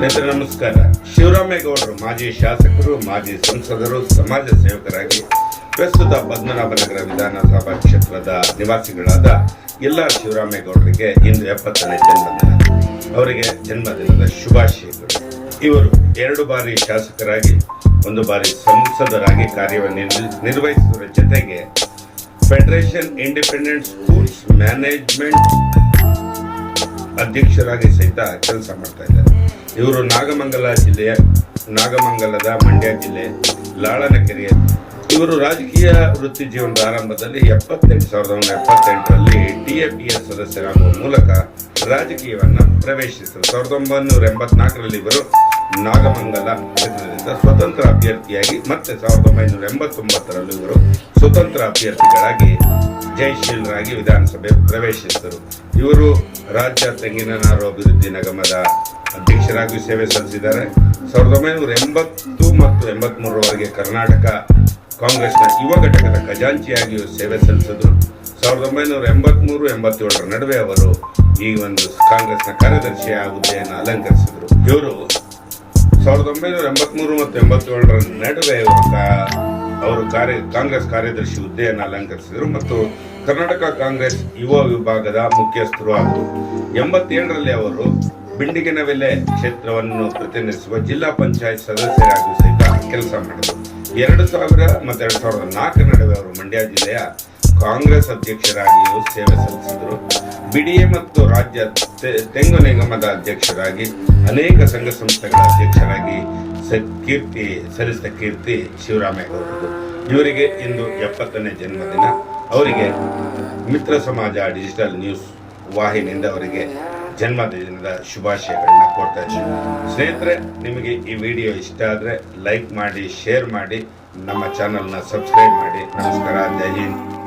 ಸ್ನೇಹಿತರೆ, ನಮಸ್ಕಾರ. ಶಿವರಾಮೇಗೌಡರು ಮಾಜಿ ಶಾಸಕರು, ಮಾಜಿ ಸಂಸದರು, ಸಮಾಜ ಸೇವಕರಾಗಿ ಪ್ರಸ್ತುತ ಪದ್ಮನಾಭನಗರ ವಿಧಾನಸಭಾ ಕ್ಷೇತ್ರದ ನಿವಾಸಿಗಳಾದ ಎಲ್ಲ ಶಿವರಾಮೇಗೌಡರಿಗೆ ಇಂದು ಎಪ್ಪತ್ತನೇ ಜನ್ಮದಿನ. ಅವರಿಗೆ ಜನ್ಮದಿನದ ಶುಭಾಶಯಗಳು. ಇವರು ಎರಡು ಬಾರಿ ಶಾಸಕರಾಗಿ, ಒಂದು ಬಾರಿ ಸಂಸದರಾಗಿ ಕಾರ್ಯವನ್ನು ನಿರ್ವಹಿಸುವ ಜೊತೆಗೆ ಫೆಡರೇಷನ್ ಇಂಡಿಪೆಂಡೆಂಟ್ ಸ್ಕೂಲ್ಸ್ ಮ್ಯಾನೇಜ್ಮೆಂಟ್ ಅಧ್ಯಕ್ಷರಾಗಿ ಸಹಿತ ಕೆಲಸ ಮಾಡ್ತಾ ಇದ್ದಾರೆ. ಇವರು ನಾಗಮಂಗಲ ಜಿಲ್ಲೆಯ ನಾಗಮಂಗಲದ ಮಂಡ್ಯ ಜಿಲ್ಲೆ ಲಾಳನಕೆರೆಯ ಇವರು ರಾಜಕೀಯ ವೃತ್ತಿ ಜೀವನದ ಆರಂಭದಲ್ಲಿ ಎಪ್ಪತ್ತೆಂಟು ಸಾವಿರದ ಒಂಬೈನೂರ ಎಪ್ಪತ್ತೆಂಟರಲ್ಲಿ ಡಿ ಎಫಿ ಎಸ್ ಸದಸ್ಯರಾಗುವ ಮೂಲಕ ರಾಜಕೀಯವನ್ನ ಪ್ರವೇಶಿಸಿದರು. ಸಾವಿರದ ಒಂಬೈನೂರ ಎಂಬತ್ನಾಲ್ಕರಲ್ಲಿ ಇವರು ನಾಗಮಂಗಲ ಕ್ಷೇತ್ರದಿಂದ ಸ್ವತಂತ್ರ ಅಭ್ಯರ್ಥಿಯಾಗಿ ಮತ್ತೆ ಸಾವಿರದ ಒಂಬೈನೂರ ಎಂಬತ್ತೊಂಬತ್ತರಲ್ಲಿ ಇವರು ಸ್ವತಂತ್ರ ಅಭ್ಯರ್ಥಿಗಳಾಗಿ ಜಯಶೀಲರಾಗಿ ವಿಧಾನಸಭೆ ಪ್ರವೇಶಿಸಿದರು. ಇವರು ರಾಜ್ಯ ತೆಂಗಿನ ನಾರು ಅಭಿವೃದ್ಧಿ ನಿಗಮದ ಅಧ್ಯಕ್ಷರಾಗಿ ಸೇವೆ ಸಲ್ಲಿಸಿದ್ದಾರೆ. ಸಾವಿರದ ಒಂಬೈನೂರ ಎಂಬತ್ತು ಮತ್ತು ಎಂಬತ್ಮೂರರವರೆಗೆ ಕರ್ನಾಟಕ ಕಾಂಗ್ರೆಸ್ನ ಯುವ ಘಟಕದ ಖಜಾಂಚಿಯಾಗಿಯೂ ಸೇವೆ ಸಲ್ಲಿಸಿದ್ರು. ಸಾವಿರದ ಒಂಬೈನೂರ ಎಂಬತ್ಮೂರು, ಎಂಬತ್ತೇಳರ ನಡುವೆ ಅವರು ಈ ಒಂದು ಕಾಂಗ್ರೆಸ್ನ ಕಾರ್ಯದರ್ಶಿಯ ಹುದ್ದೆಯನ್ನು ಅಲಂಕರಿಸಿದರು. ಇವರು ಸಾವಿರದ ಒಂಬೈನೂರ ಎಂಬತ್ಮೂರು ಮತ್ತು ಎಂಬತ್ತೇಳರ ನಡುವೆ ಅವರು ಕಾರ್ಯ, ಕಾಂಗ್ರೆಸ್ ಕಾರ್ಯದರ್ಶಿ ಹುದ್ದೆಯನ್ನು ಅಲಂಕರಿಸಿದರು ಮತ್ತು ಕರ್ನಾಟಕ ಕಾಂಗ್ರೆಸ್ ಯುವ ವಿಭಾಗದ ಮುಖ್ಯಸ್ಥರು ಆದರು. ಎಂಬತ್ತೇಳರಲ್ಲಿ ಅವರು ಬಿಂಡಿಗೆನವೆಲೆ ಕ್ಷೇತ್ರವನ್ನು ಪ್ರತಿನಿಧಿಸುವ ಜಿಲ್ಲಾ ಪಂಚಾಯತ್ ಸದಸ್ಯರಾಗಿ ಸಹಿತ ಕೆಲಸ ಮಾಡಿದರು. ಎರಡು ಸಾವಿರ ಮತ್ತು ಎರಡು ಸಾವಿರದ ನಾಲ್ಕರ ನಡುವೆ ಅವರು ಮಂಡ್ಯ ಜಿಲ್ಲೆಯ ಕಾಂಗ್ರೆಸ್ ಅಧ್ಯಕ್ಷರಾಗಿಯೂ ಸೇವೆ ಸಲ್ಲಿಸಿದರು. ಬಿಡಿಎ ಮತ್ತು ರಾಜ್ಯ ತೆಂಗು ನಿಗಮದ ಅಧ್ಯಕ್ಷರಾಗಿ, ಅನೇಕ ಸಂಘ ಸಂಸ್ಥೆಗಳ ಅಧ್ಯಕ್ಷರಾಗಿ ಕೀರ್ತಿ, ಸಲ್ಲಿಸಿದ ಕೀರ್ತಿ ಶಿವರಾಮೇಗೌಡರು ಇವರಿಗೆ ಇಂದು ಎಪ್ಪತ್ತನೇ ಜನ್ಮದಿನ. ಅವರಿಗೆ ಮಿತ್ರ ಸಮಾಜ ಡಿಜಿಟಲ್ ನ್ಯೂಸ್ ವಾಹಿನಿಯಿಂದ ಅವರಿಗೆ ಜನ್ಮದಿನದ ಶುಭಾಶಯಗಳನ್ನ ಕೊಡ್ತಾ ಇದ್ದೀನಿ. ಸ್ನೇಹಿತರೆ, ನಿಮಗೆ ಈ ವಿಡಿಯೋ ಇಷ್ಟ ಆದರೆ ಲೈಕ್ ಮಾಡಿ, ಶೇರ್ ಮಾಡಿ, ನಮ್ಮ ಚಾನಲ್ನ ಸಬ್ಸ್ಕ್ರೈಬ್ ಮಾಡಿ. ನಮಸ್ಕಾರ, ಜೈ ಹಿಂದ್.